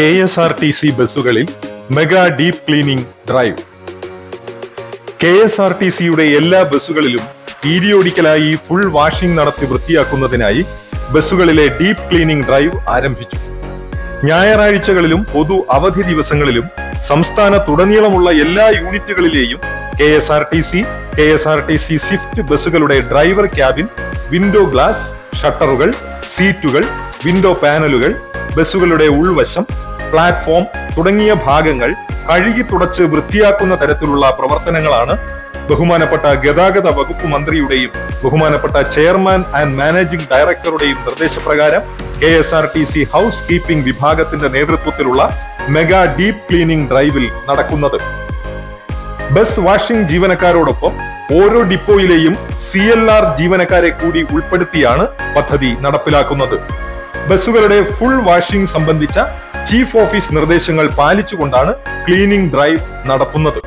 K S R T C ബസ്സുകളിൽ mega deep cleaning drive. K S R T സിയുടെ എല്ലാ ബസ്സുകളിലും പീരിയോഡിക്കലായി ഫുൾ വാഷിംഗ് നടത്തി വൃത്തിയാക്കുന്നതിനായി ബസ്സുകളിലെ ഡീപ് ക്ലീനിംഗ് ഡ്രൈവ് ആരംഭിച്ചു. ഞായറാഴ്ചകളിലും പൊതു അവധി ദിവസങ്ങളിലും സംസ്ഥാനത്തുടനീളമുള്ള എല്ലാ യൂണിറ്റുകളിലെയും K S R T C K S R T C swift ബസ്സുകളുടെ ഡ്രൈവർ ക്യാബിൻ വിൻഡോ ഗ്ലാസ് ഷട്ടറുകൾ സീറ്റുകൾ വിൻഡോ പാനലുകൾ ബസ്സുകളുടെ ഉൾവശം പ്ലാറ്റ്ഫോം തുടങ്ങിയ ഭാഗങ്ങൾ കഴുകി തുടച്ച് വൃത്തിയാക്കുന്ന തരത്തിലുള്ള പ്രവർത്തനങ്ങളാണ് ബഹുമാനപ്പെട്ട ഗതാഗത വകുപ്പ് മന്ത്രിയുടെയും ബഹുമാനപ്പെട്ട ചെയർമാൻ ആൻഡ് മാനേജിംഗ് ഡയറക്ടറുടെയും നിർദ്ദേശപ്രകാരം K S R T C housekeeping വിഭാഗത്തിന്റെ നേതൃത്വത്തിലുള്ള മെഗാ ഡീപ് ക്ലീനിംഗ് ഡ്രൈവിൽ നടക്കുന്നത്. ബസ് വാഷിംഗ് ജീവനക്കാരോടൊപ്പം ഓരോ ഡിപ്പോയിലെയും സി ജീവനക്കാരെ കൂടി ഉൾപ്പെടുത്തിയാണ് പദ്ധതി നടപ്പിലാക്കുന്നത്. ബസ്സുകളുടെ ഫുൾ വാഷിംഗ് സംബന്ധിച്ച ചീഫ് ഓഫീസ് നിർദ്ദേശങ്ങൾ പാലിച്ചുകൊണ്ടാണ് ക്ലീനിംഗ് ഡ്രൈവ് നടത്തുന്നത്.